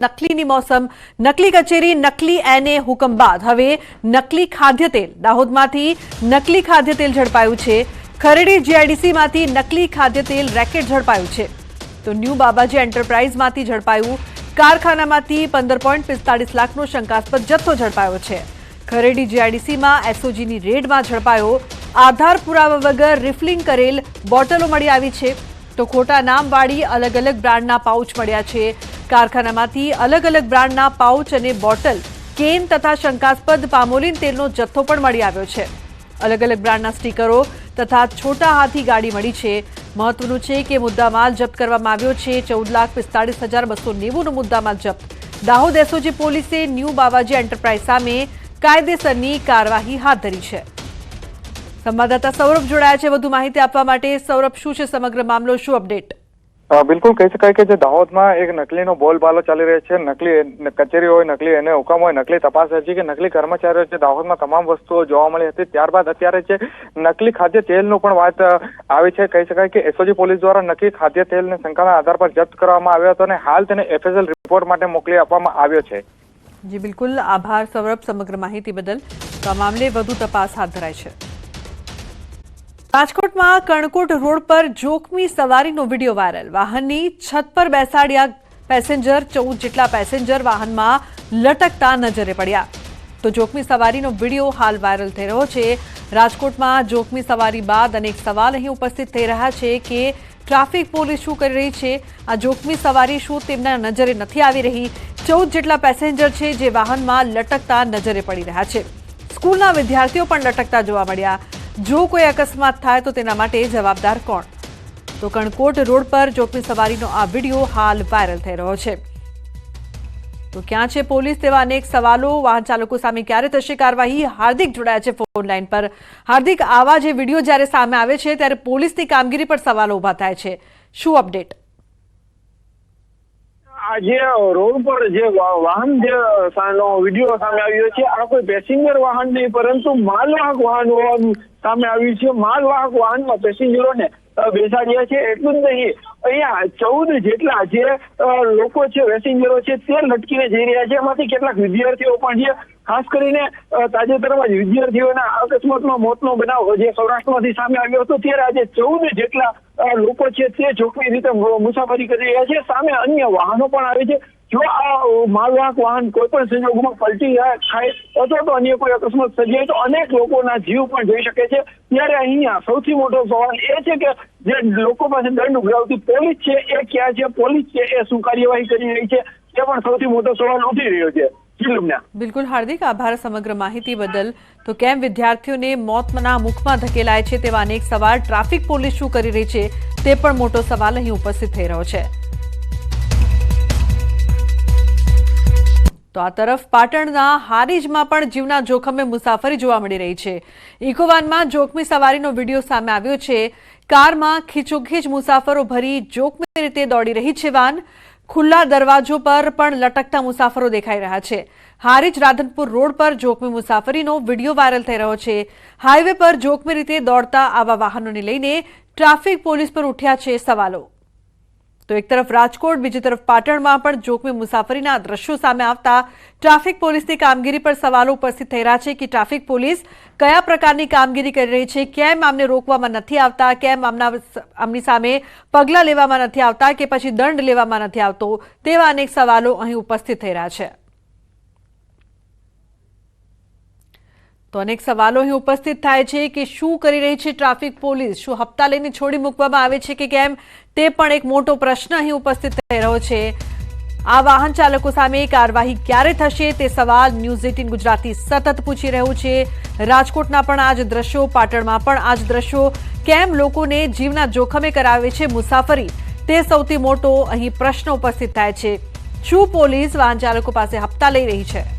નકલીની મોસમ નકલી કચેરી નકલી એને હુકમ બાદ હવે નકલી ખાદ્ય તેલ દાહોદમાંથી નકલી ખાદ્ય તેલ ઝડપાયું છે। ખરેડી જીઆઈડીસીમાંથી નકલી ખાદ્ય તેલ રેકેટ ઝડપાયું છે। તો ન્યૂ બાબાજી એન્ટરપ્રાઇઝમાંથી ઝડપાયું કારખાનામાંથી પંદર પોઈન્ટ પિસ્તાળીસ લાખનો શંકાસ્પદ જથ્થો ઝડપાયો છે। ખરેડી જીઆઈડીસીમાં એસઓજીની રેડમાં ઝડપાયો આધાર પુરાવા વગર રિફલિંગ કરેલ બોટલો મળી આવી છે। તો ખોટા નામવાળી અલગ અલગ બ્રાન્ડના પાઉચ મળ્યા છે। કારખાનામાંથી અલગ અલગ બ્રાન્ડના પાઉચ અને બોટલ, કેન તથા શંકાસ્પદ પામોલિન તેલનો જથ્થો પણ મળી આવ્યો છે. અલગ અલગ બ્રાન્ડના સ્ટીકરો તથા છોટા હાથી ગાડી મળી છે. મહત્વનું છે કે મુદ્દામાલ જપ્ત કરવામાં આવ્યો છે. ચૌદ લાખ પિસ્તાળીસ હજાર બસો નેવુંનો મુદ્દામાલ જપ્ત. દાહોદ એસઓજી પોલીસે ન્યૂ બાવાજી એન્ટરપ્રાઇઝ સામે કાયદેસરની કાર્યવાહી હાથ ધરી છે. સંવાદદાતા સૌરભ જોડાયા છે. વધુ માહિતી આપવા માટે સૌરભ, શું છે સમગ્ર મામલો? શું અપડેટ? બિલકુલ કહી શકાય કે જે દાહોદમાં એક નકલીનો બોલબાલો ચાલી રહ્યો છે, નકલી કચેરી હોય, નકલી એને હુકમ હોય, નકલી તપાસ હજી કે નકલી કર્મચારીઓ છે દાહોદમાં તમામ વસ્તુઓ જોવા મળી હતી, ત્યારબાદ અત્યારે જે નકલી ખાદ્ય તેલનું પણ વાત આવી છે. કહી શકાય કે એસઓજી પોલીસ દ્વારા નકલી ખાદ્ય તેલને શંકાના આધાર પર જપ્ત કરવામાં આવ્યો હતો અને હાલ તેને એફએસએલ રિપોર્ટ માટે મોકલી આપવામાં આવ્યો છે. જી, બિલકુલ. આભાર સૌરભ સમગ્ર માહિતી બદલ. તો મામલે વધુ તપાસ હાથ ધરાઈ છે. રાજકોટમાં કણકોટ રોડ પર જોખમી સવારીનો વીડિયો વાયરલ. વાહનની છત પર બેસાડ્યા પેસેન્જર, ચૌદ જેટલા પેસેન્જર વાહનમાં લટકતા નજરે પડ્યા. તો જોખમી સવારીનો વીડિયો હાલ વાયરલ થઈ રહ્યો છે. રાજકોટમાં જોખમી સવારી બાદ અનેક સવાલ અહીં ઉપસ્થિત થઈ રહ્યા છે કે ટ્રાફિક પોલીસ શું કરી રહી છે? આ જોખમી સવારી શું તેમના નજરે નથી આવી રહી? ચૌદ જેટલા પેસેન્જર છે જે વાહનમાં લટકતા નજરે પડી રહ્યા છે. સ્કૂલના વિદ્યાર્થીઓ પણ લટકતા જોવા મળ્યા. જો કોઈ અકસ્માત થાય તો તેના માટે જવાબદાર કોણ? તો કણકોટ રોડ પર જોખમી સવારીનો આ વીડિયો હાલ વાયરલ થઈ રહ્યો છે. તો ક્યાં છે પોલીસ તેવા અનેક સવાલો? વાહન ચાલકો સામે ક્યારે થશે કાર્યવાહી? હાર્દિક જોડાયા છે ફોન પર. હાર્દિક, આવા જે વીડિયો જ્યારે સામે આવે છે, ત્યારે પોલીસની કામગીરી પર સવાલો ઊભા થાય છે. શું અપડેટ? આજે રોડ પર જે વાહન જે વીડિયો સામે આવ્યો છે, આ કોઈ પેસેન્જર વાહન નહીં, પરંતુ માલવાહક વાહન સામે આવ્યું છે માલવાહક વાહનમાં પેસેન્જરોને બેસાડ્યા છે, એટલું જ નહીં. અહીંયા ચૌદ જેટલા જે લોકો છે, પેસેન્જરો છે, તે લટકીને જઈ રહ્યા છે. એમાંથી કેટલાક વિદ્યાર્થીઓ પણ છે. ખાસ કરીને તાજેતરમાં જ વિદ્યાર્થીઓના અકસ્માતમાં મોતનો બનાવ જે સૌરાષ્ટ્રમાંથી સામે આવ્યો હતો, ત્યારે આજે ચૌદ જેટલા લોકો છે, તે જોખમી રીતે મુસાફરી કરી રહ્યા છે. સામે અન્ય વાહનો પણ આવે છે. જો આ માલવાહક વાહન કોઈ પણ સંજોગોમાં પલટી થાય અથવા તો અન્ય કોઈ અકસ્માત સર્જાય તો અનેક લોકોના જીવ પણ જઈ શકે છે. ત્યારે અહીંયા સૌથી મોટો સવાલ એ છે કે જે લોકો પાસે દંડ ઉઘરાવતી પોલીસ છે, એ ક્યાં છે? પોલીસ છે, એ શું કાર્યવાહી કરી રહી છે? તે પણ સૌથી મોટો સવાલ ઉઠી રહ્યો છે. બિલકુલ, હાર્દિક આભાર સમગ્ર માહિતી બદલ. તો કેમ વિદ્યાર્થીઓને મોતના મુખમાં ધકેલાય છે તેવા અનેક સવાલ? ટ્રાફિક પોલીસ શું કરી રહી છે? તે પણ મોટો સવાલ અહીં ઉપસ્થિત થઈ રહ્યો છે. તો આ તરફ પાટણના હારીજમાં પણ જીવના જોખમે મુસાફરી જોવા મળી રહી છે. ઇકોવાનમાં જોખમી સવારીનો વીડિયો સામે આવ્યો છે. કારમાં ખીચોખીચ મુસાફરો ભરી જોખમી રીતે દોડી રહી છે વાન. ખુલ્લા દરવાજો પર પણ લટકતા મુસાફરો દેખાઈ રહ્યા છે. હારીજ રાધનપુર રોડ પર જોખમી મુસાફરીનો વીડિયો વાયરલ થઈ રહ્યો છે. હાઈવે પર જોખમી રીતે દોડતા આવા વાહનોને લઈને ટ્રાફિક પોલીસ પર ઉઠ્યા છે સવાલો. તો એક તરફ રાજકોટ, બીજી તરફ પાટણમાં પણ જોખમી મુસાફરીના દ્રશ્યો સામે આવતા ટ્રાફિક પોલીસની કામગીરી પર સવાલો ઉપસ્થિત થઈ રહ્યા છે કે ટ્રાફિક પોલીસ કયા પ્રકારની કામગીરી કરી રહી છે, કેમ આમને રોકવામાં નથી આવતા, કેમ આમના આમની સામે પગલાં લેવામાં નથી આવતા કે પછી દંડ લેવામાં નથી આવતો તેવા અનેક સવાલો અહીં ઉપસ્થિત થઈ રહ્યા છે. તો અનેક સવાલો અહીં ઉપસ્થિત થાય છે કે શું કરી રહી છે ટ્રાફિક પોલીસ? શું હપ્તા લઈને છોડી મૂકવામાં આવે છે કે કેમ? તે પણ એક મોટો પ્રશ્ન અહીં ઉપસ્થિત થઈ રહ્યો છે. આ વાહન ચાલકો સામે કાર્યવાહી ક્યારે થશે તે સવાલ ન્યૂઝ એટીન ગુજરાતી સતત પૂછી રહ્યું છે. રાજકોટના પણ આ જ દ્રશ્યો, પાટણમાં પણ આ જ દ્રશ્યો. કેમ લોકોને જીવના જોખમે કરાવે છે મુસાફરી? તે સૌથી મોટો અહીં પ્રશ્ન ઉપસ્થિત થાય છે. શું પોલીસ વાહન ચાલકો પાસે હપ્તા લઈ રહી છે?